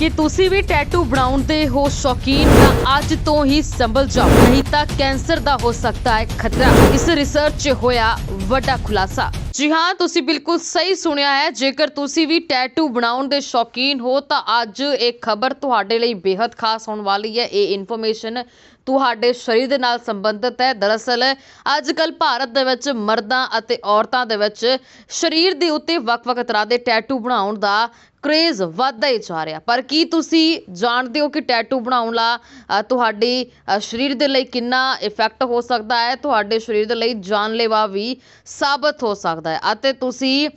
ਕਿ ਤੁਸੀਂ ਵੀ ਟੈਟੂ ਬਣਾਉਣ ਦੇ ਹੋ ਸ਼ੌਕੀਨ ਤਾਂ ਅੱਜ ਤੋਂ ਹੀ ਸੰਭਲ ਜਾਓ। ਨਹੀਂ ਤਾਂ ਕੈਂਸਰ ਦਾ ਹੋ ਸਕਦਾ ਹੈ ਖਤਰਾ। ਇਸ ਰਿਸਰਚ 'ਚ ਹੋਇਆ ਵੱਡਾ ਖੁਲਾਸਾ। ਜੀ ਹਾਂ ਤੁਸੀਂ ਬਿਲਕੁਲ ਸਹੀ ਸੁਣਿਆ ਹੈ। ਜੇਕਰ ਤੁਸੀਂ ਵੀ ਟੈਟੂ ਬਣਾਉਣ ਦੇ ਸ਼ੌਕੀਨ ਹੋ ਤਾਂ ਅੱਜ ਇਹ ਖਬਰ ਤੁਹਾਡੇ ਲਈ ਬੇहद ਖਾਸ ਹੋਣ ਵਾਲੀ ਹੈ। ਇਹ ਇਨਫੋਰਮੇਸ਼ਨ ਤੁਹਾਡੇ ਸਰੀਰ ਦੇ ਨਾਲ ਸੰਬੰਧਿਤ ਹੈ। ਦਰਅਸਲ ਅੱਜ ਕੱਲ ਭਾਰਤ ਦੇ ਵਿੱਚ ਮਰਦਾਂ ਅਤੇ ਔਰਤਾਂ ਦੇ ਵਿੱਚ ਸਰੀਰ ਦੇ ਉੱਤੇ ਵੱਖ-ਵੱਖ ਤਰ੍ਹਾਂ ਦੇ ਟੈਟੂ ਬਣਾਉਣ ਦਾ ਕ੍ਰੇਜ਼ ਵੱਧਦਾ ਹੀ ਜਾ ਰਿਹਾ। ਪਰ ਕੀ ਤੁਸੀਂ ਜਾਣਦੇ ਹੋ ਕਿ ਟੈਟੂ ਬਣਾਉਣ ਲਾ ਅ, ਤੁਹਾਡੀ ਸਰੀਰ ਦੇ ਲਈ ਕਿੰਨਾ ਇਫੈਕਟ ਹੋ ਸਕਦਾ ਹੈ? ਤੁਹਾਡੇ ਸਰੀਰ ਦੇ ਲਈ ਜਾਨਲੇਵਾ ਵੀ ਸਾਬਤ ਹੋ ਸਕਦਾ ਹੈ ਅਤੇ ਤੁਸੀਂ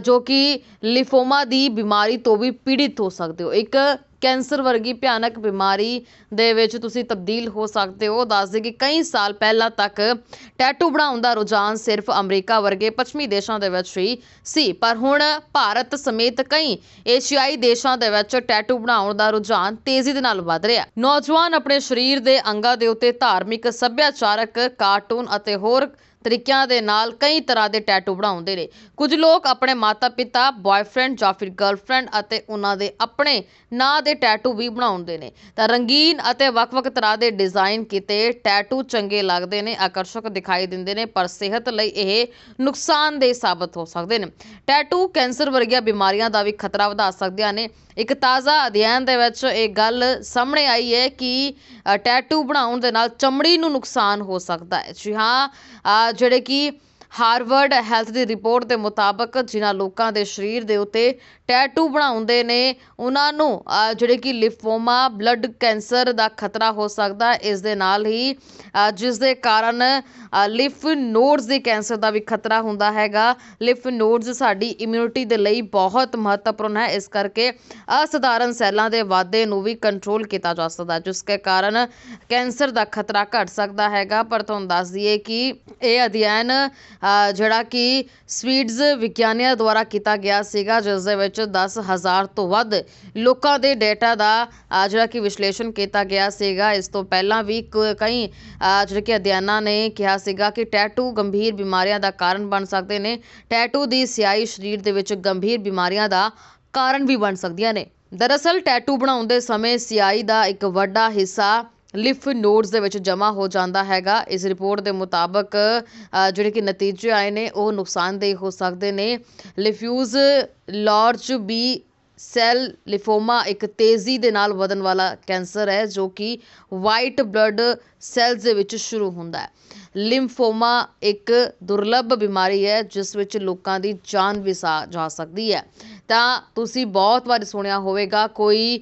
ਜੋ ਕਿ ਲਿਫੋਮਾ ਦੀ ਬਿਮਾਰੀ ਤੋਂ ਵੀ ਪੀੜਿਤ ਹੋ ਸਕਦੇ ਹੋ। ਇੱਕ ਕੈਂਸਰ ਵਰਗੀ ਭਿਆਨਕ ਬਿਮਾਰੀ ਦੇ ਵਿੱਚ ਤੁਸੀਂ ਤਬਦੀਲ ਹੋ ਸਕਦੇ ਹੋ। ਦੱਸਦੇ ਕਿ ਕਈ ਸਾਲ ਪਹਿਲਾਂ ਤੱਕ ਟੈਟੂ ਬਣਾਉਣ ਦਾ ਰੁਝਾਨ ਸਿਰਫ ਅਮਰੀਕਾ ਵਰਗੇ ਪੱਛਮੀ ਦੇਸ਼ਾਂ ਦੇ ਵਿੱਚ ਹੀ ਸੀ। ਪਰ ਹੁਣ ਭਾਰਤ ਸਮੇਤ ਕਈ ਏਸ਼ੀਆਈ ਦੇਸ਼ਾਂ ਦੇ ਵਿੱਚ ਟੈਟੂ ਬਣਾਉਣ ਦਾ ਰੁਝਾਨ ਤੇਜ਼ੀ ਦੇ ਨਾਲ ਵੱਧ ਰਿਹਾ ਨੌਜਵਾਨ ਆਪਣੇ ਸਰੀਰ ਦੇ ਅੰਗਾਂ ਦੇ ਉੱਤੇ ਧਾਰਮਿਕ ਸੱਭਿਆਚਾਰਕ, ਕਾਰਟੂਨ ਅਤੇ ਹੋਰ ਤਰੀਕਿਆਂ ਦੇ ਨਾਲ ਕਈ ਤਰ੍ਹਾਂ ਦੇ ਟੈਟੂ ਬਣਾਉਂਦੇ ਨੇ। ਕੁਝ ਲੋਕ ਆਪਣੇ ਮਾਤਾ-ਪਿਤਾ ਬॉयਫ੍ਰੈਂਡ ਜਾਂ ਫਿਰ ਗਰਲਫ੍ਰੈਂਡ ਅਤੇ ਉਹਨਾਂ ਦੇ ਆਪਣੇ ਨਾਂ ਦੇ ਟੈਟੂ ਵੀ ਬਣਾਉਂਦੇ ਨੇ। ਤਾਂ ਰੰਗੀਨ ਅਤੇ ਵੱਖ-ਵੱਖ ਤਰ੍ਹਾਂ ਦੇ ਡਿਜ਼ਾਈਨ ਕੀਤੇ ਟੈਟੂ ਚੰਗੇ ਲੱਗਦੇ ਨੇ ਆਕਰਸ਼ਕ ਦਿਖਾਈ ਦਿੰਦੇ ਨੇ ਪਰ ਸਿਹਤ ਲਈ ਇਹ ਨੁਕਸਾਨਦੇਹ ਸਾਬਤ ਹੋ ਸਕਦੇ ਨੇ। ਟੈਟੂ ਕੈਂਸਰ ਵਰਗੀਆਂ ਬਿਮਾਰੀਆਂ ਦਾ ਵੀ ਖਤਰਾ ਵਧਾ ਸਕਦੀਆਂ ਨੇ। ਇੱਕ ਤਾਜ਼ਾ ਅਧਿਐਨ ਦੇ ਵਿੱਚ ਇਹ ਗੱਲ ਸਾਹਮਣੇ ਆਈ ਹੈ ਕਿ ਟੈਟੂ ਬਣਾਉਣ ਦੇ ਨਾਲ ਚਮੜੀ ਨੂੰ ਨੁਕਸਾਨ ਹੋ ਸਕਦਾ ਹੈ। ਜੀ ਹਾਂ ਅ, ਜਿਹੜੇ ਕਿ ਹਾਰਵਰਡ ਹੈਲਥ ਦੀ ਰਿਪੋਰਟ ਦੇ ਮੁਤਾਬਕ ਜਿਨ੍ਹਾਂ ਲੋਕਾਂ ਦੇ ਸਰੀਰ ਦੇ ਉੱਤੇ ਟੈਟੂ ਬਣਾਉਂਦੇ ਨੇ, ਉਹਨਾਂ ਨੂੰ ਜਿਹੜੇ ਕਿ ਲਿਫੋਮਾ, ਬਲੱਡ ਕੈਂਸਰ ਦਾ ਖਤਰਾ ਹੋ ਸਕਦਾ, ਇਸ ਦੇ ਨਾਲ ਹੀ ਜਿਸ ਦੇ ਕਾਰਨ ਲਿਫ ਨੋਡਸ ਦੇ ਕੈਂਸਰ ਦਾ ਵੀ ਖਤਰਾ ਹੁੰਦਾ ਹੈਗਾ। ਲਿਫ ਨੋਡਸ ਸਾਡੀ ਇਮਿਊਨਿਟੀ ਦੇ ਲਈ ਬਹੁਤ ਮਹੱਤਵਪੂਰਨ ਹੈ, ਇਸ ਕਰਕੇ ਅਸਧਾਰਨ ਸੈੱਲਾਂ ਦੇ ਵਾਧੇ ਨੂੰ ਵੀ ਕੰਟਰੋਲ ਕੀਤਾ ਜਾ ਸਕਦਾ, ਜਿਸ ਦੇ ਕਾਰਨ ਕੈਂਸਰ ਦਾ ਖਤਰਾ ਘਟ ਸਕਦਾ ਹੈਗਾ। ਪਰ ਤੁਹਾਨੂੰ ਦੱਸ ਦਈਏ ਕਿ ਇਹ ਅਧਿਐਨ ਜਿਹੜਾ ਕਿ ਸਵੀਡਜ਼ ਵਿਗਿਆਨੀਆਂ ਦੁਆਰਾ ਕੀਤਾ ਗਿਆ ਸੀਗਾ, ਜਿਸ ਦੇ ਵਿੱਚ ਦਸ ਹਜ਼ਾਰ ਤੋਂ ਵੱਧ ਲੋਕਾਂ ਦੇ ਡੇਟਾ ਦਾ ਜਿਹੜਾ ਕਿ ਵਿਸ਼ਲੇਸ਼ਣ ਕੀਤਾ ਗਿਆ ਸੀਗਾ। ਇਸ ਤੋਂ ਪਹਿਲਾਂ ਵੀ ਕ- ਕਈ ਜਿਹੜੇ ਕਿ ਅਧਿਐਨਾਂ ਨੇ ਕਿਹਾ ਸੀਗਾ ਕਿ ਟੈਟੂ ਗੰਭੀਰ ਬਿਮਾਰੀਆਂ ਦਾ ਕਾਰਨ ਬਣ ਸਕਦੇ ਨੇ। ਟੈਟੂ ਦੀ ਸਿਆਹੀ ਸਰੀਰ ਦੇ ਵਿੱਚ ਗੰਭੀਰ ਬਿਮਾਰੀਆਂ ਦਾ ਕਾਰਨ ਵੀ ਬਣ ਸਕਦੀਆਂ ਨੇ। ਦਰਅਸਲ, ਟੈਟੂ ਬਣਾਉਂਦੇ ਸਮੇਂ ਸਿਆਹੀ ਦਾ ਇੱਕ ਵੱਡਾ ਹਿੱਸਾ ਲਿਫ ਨੋਡਸ ਦੇ ਵਿੱਚ ਜਮ੍ਹਾਂ ਹੋ ਜਾਂਦਾ ਹੈਗਾ। ਇਸ ਰਿਪੋਰਟ ਦੇ ਮੁਤਾਬਕ ਜਿਹੜੇ ਕਿ ਨਤੀਜੇ ਆਏ ਨੇ, ਉਹ ਨੁਕਸਾਨਦੇਹ ਹੋ ਸਕਦੇ ਨੇ। Diffuse large B cell lymphoma ਇੱਕ ਤੇਜ਼ੀ ਦੇ ਨਾਲ ਵਧਣ ਵਾਲਾ ਕੈਂਸਰ ਹੈ, ਜੋ ਕਿ ਵਾਈਟ ਬਲੱਡ ਸੈਲਸ ਦੇ ਵਿੱਚ ਸ਼ੁਰੂ ਹੁੰਦਾ ਹੈ। ਲਿੰਫੋਮਾ ਇੱਕ ਦੁਰਲੱਭ ਬਿਮਾਰੀ ਹੈ, ਜਿਸ ਵਿੱਚ ਲੋਕਾਂ ਦੀ ਜਾਨ ਵੀ ਜਾ ਸਕਦੀ ਹੈ। ਤਾਂ ਤੁਸੀਂ ਬਹੁਤ ਵਾਰ ਸੁਣਿਆ ਹੋਵੇਗਾ ਕੋਈ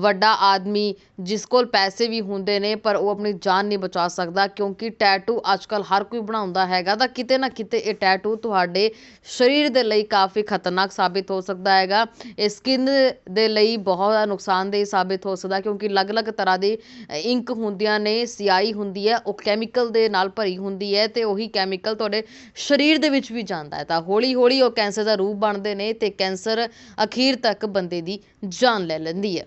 ਵੱਡਾ ਆਦਮੀ ਜਿਸ ਕੋਲ ਪੈਸੇ ਵੀ ਹੁੰਦੇ ਨੇ, ਪਰ ਉਹ ਆਪਣੀ ਜਾਨ ਨਹੀਂ ਬਚਾ ਸਕਦਾ ਕਿਉਂਕਿ ਟੈਟੂ ਅੱਜ ਕੱਲ੍ਹ ਹਰ ਕੋਈ ਬਣਾਉਂਦਾ ਹੈਗਾ ਤਾਂ ਕਿਤੇ ਨਾ ਕਿਤੇ ਇਹ ਟੈਟੂ ਤੁਹਾਡੇ ਸਰੀਰ ਦੇ ਲਈ ਕਾਫੀ ਖਤਰਨਾਕ ਸਾਬਿਤ ਹੋ ਸਕਦਾ ਹੈਗਾ। ਇਹ ਸਕਿਨ ਦੇ ਲਈ ਬਹੁਤ ਜ਼ਿਆਦਾ ਨੁਕਸਾਨਦੇਹ ਸਾਬਿਤ ਹੋ ਸਕਦਾ ਕਿਉਂਕਿ ਅਲੱਗ-ਅਲੱਗ ਤਰ੍ਹਾਂ ਦੀ ਇੰਕ ਹੁੰਦੀਆਂ ਨੇ ਸਿਆਹੀ ਹੁੰਦੀ ਹੈ, ਉਹ ਕੈਮੀਕਲ ਦੇ ਨਾਲ ਭਰੀ ਹੁੰਦੀ ਹੈ ਤੇ ਉਹੀ ਕੈਮੀਕਲ ਤੁਹਾਡੇ ਸਰੀਰ ਦੇ ਵਿੱਚ ਵੀ ਜਾਂਦਾ ਹੈ। ਤਾਂ ਹੌਲੀ-ਹੌਲੀ ਉਹ ਕੈਂਸਰ ਦਾ ਰੂਪ ਬਣਦੇ ਨੇ ਤੇ ਕੈਂਸਰ ਅਖੀਰ ਤੱਕ ਬੰਦੇ ਦੀ ਜਾਨ ਲੈ ਲੈਂਦੀ ਹੈ।